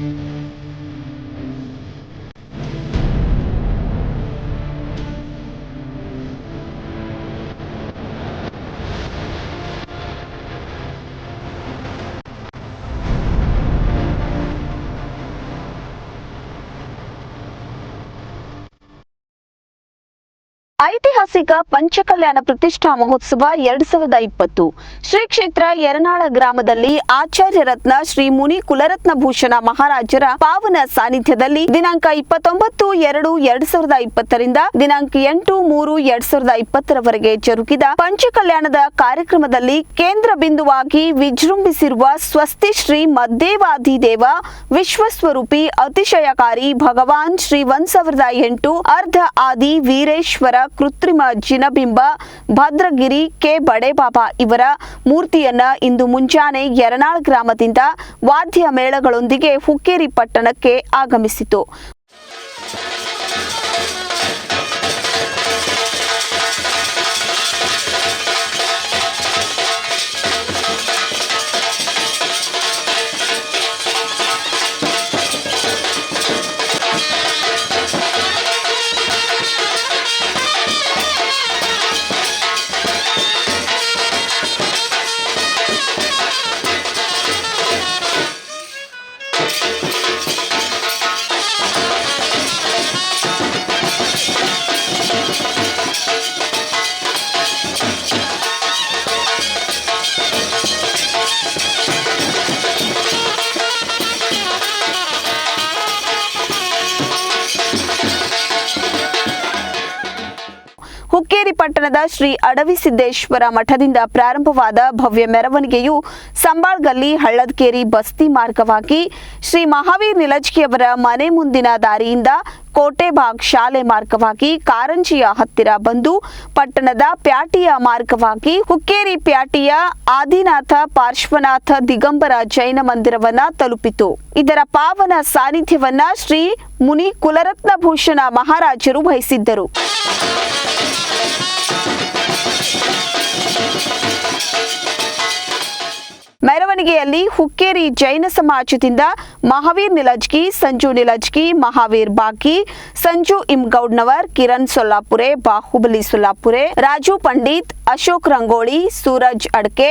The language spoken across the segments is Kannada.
Thank you. ಐತಿಹಾಸಿಕ ಪಂಚಕಲ್ಯಾಣ ಪ್ರತಿಷ್ಠಾ ಮಹೋತ್ಸವ ಎರಡ್ ಸಾವಿರದ ಇಪ್ಪತ್ತು. ಶ್ರೀ ಕ್ಷೇತ್ರ ಯರನಾಳ ಗ್ರಾಮದಲ್ಲಿ ಆಚಾರ್ಯ ರತ್ನ ಶ್ರೀ ಮುನಿ ಕುಲರತ್ನ ಭೂಷಣ ಮಹಾರಾಜರ ಪಾವನ ಸಾನ್ನಿಧ್ಯದಲ್ಲಿ ದಿನಾಂಕ ಇಪ್ಪತ್ತೊಂಬತ್ತು ಎರಡು ಎರಡ್ ಸಾವಿರದ ಇಪ್ಪತ್ತರಿಂದ ದಿನಾಂಕ ಎಂಟು ಮೂರು ಎರಡ್ ಸಾವಿರದ ಇಪ್ಪತ್ತರವರೆಗೆ ಜರುಗಿದ ಪಂಚಕಲ್ಯಾಣದ ಕಾರ್ಯಕ್ರಮದಲ್ಲಿ ಕೇಂದ್ರ ಬಿಂದುವಾಗಿ ವಿಜೃಂಭಿಸಿರುವ ಸ್ವಸ್ತಿ ಶ್ರೀ ಮದ್ದೇವಾದಿದೇವ ವಿಶ್ವಸ್ವರೂಪಿ ಅತಿಶಯಕಾರಿ ಭಗವಾನ್ ಶ್ರೀ ಒಂದ್ ಸಾವಿರದ ಎಂಟು ಅರ್ಧ ಆದಿ ವೀರೇಶ್ವರ ಕೃತ್ರಿಮ ಜಿನಬಿಂಬ, ಭದ್ರಗಿರಿ, ಕೆ. ಬಡೇಬಾಬ ಇವರ ಮೂರ್ತಿಯನ್ನ ಇಂದು ಮುಂಜಾನೆ ಯರನಾಳ್ ಗ್ರಾಮದಿಂದ ವಾದ್ಯ ಮೇಳಗಳೊಂದಿಗೆ ಹುಕ್ಕೇರಿ ಪಟ್ಟಣಕ್ಕೆ ಆಗಮಿಸಿತು. ಹುಕ್ಕೇರಿ ಪಟ್ಟಣದ ಶ್ರೀ ಅಡವಿಸಿದ್ದೇಶ್ವರ ಮಠದಿಂದ ಪ್ರಾರಂಭವಾದ ಭವ್ಯ ಮೆರವಣಿಗೆಯು ಸಂಬಾಳ್ಗಲ್ಲಿ ಹಳ್ಳದಕೇರಿ ಬಸ್ತಿ ಮಾರ್ಗವಾಗಿ ಶ್ರೀ ಮಹಾವೀರ್ ನಿಲಜ್ಕಿಯವರ ಮನೆ ಮುಂದಿನ ದಾರಿಯಿಂದ ಕೋಟೆಬಾಗ್ ಶಾಲೆ ಮಾರ್ಗವಾಗಿ ಕಾರಂಜಿಯ ಹತ್ತಿರ ಬಂದು ಪಟ್ಟಣದ ಪ್ಯಾಟಿಯ ಮಾರ್ಗವಾಗಿ ಹುಕ್ಕೇರಿ ಪ್ಯಾಟಿಯ ಆದಿನಾಥ ಪಾರ್ಶ್ವನಾಥ ದಿಗಂಬರ ಜೈನ ಮಂದಿರವನ್ನ ತಲುಪಿತು. ಇದರ ಪಾವನ ಸಾನ್ನಿಧ್ಯವನ್ನ ಶ್ರೀ ಮುನಿ ಕುಲರತ್ನ ಭೂಷಣ ಮಹಾರಾಜರು ವಹಿಸಿದ್ದರು. ಮೆರವಣಿಗೆಯಲ್ಲಿ ಹುಕ್ಕೇರಿ ಜೈನ ಸಮಾಜದಿಂದ ಮಹಾವೀರ್ ನಿಲಜ್ಗಿ ಸಂಜು ನಿಲಜ್ಗಿ ಮಹಾವೀರ್ ಬಾಕಿ, ಸಂಜು ಇಮ್ಗೌಡ್ನವರ್, ಕಿರಣ್ ಸೊಲ್ಲಾಪುರೆ, ಬಾಹುಬಲಿ ಸೊಲ್ಲಾಪುರೆ, ರಾಜು ಪಂಡಿತ್, ಅಶೋಕ್ ರಂಗೋಳಿ, ಸೂರಜ್ ಅಡ್ಕೆ,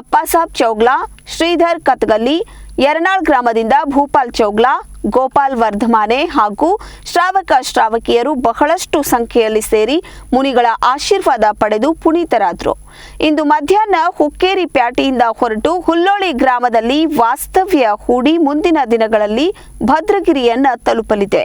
ಅಪ್ಪಾಸಾಬ್ ಚೌಗ್ಲಾ, ಶ್ರೀಧರ್ ಕತ್ಗಲ್ಲಿ ಯರನಾಳ್ ಗ್ರಾಮದಿಂದ ಭೂಪಾಲ್ ಚೌಗ್ಲಾ, ಗೋಪಾಲ್ ವರ್ಧಮಾನೆ ಹಾಗೂ ಶ್ರಾವಕ ಶ್ರಾವಕಿಯರು ಬಹಳಷ್ಟು ಸಂಖ್ಯೆಯಲ್ಲಿ ಸೇರಿ ಮುನಿಗಳ ಆಶೀರ್ವಾದ ಪಡೆದು ಪುನೀತರಾದರು. ಇಂದು ಮಧ್ಯಾಹ್ನ ಹುಕ್ಕೇರಿ ಪ್ಯಾಟಿಯಿಂದ ಹೊರಟು ಹುಲ್ಲೋಳಿ ಗ್ರಾಮದಲ್ಲಿ ವಾಸ್ತವ್ಯ ಹೂಡಿ ಮುಂದಿನ ದಿನಗಳಲ್ಲಿ ಭದ್ರಗಿರಿಯನ್ನ ತಲುಪಲಿದೆ.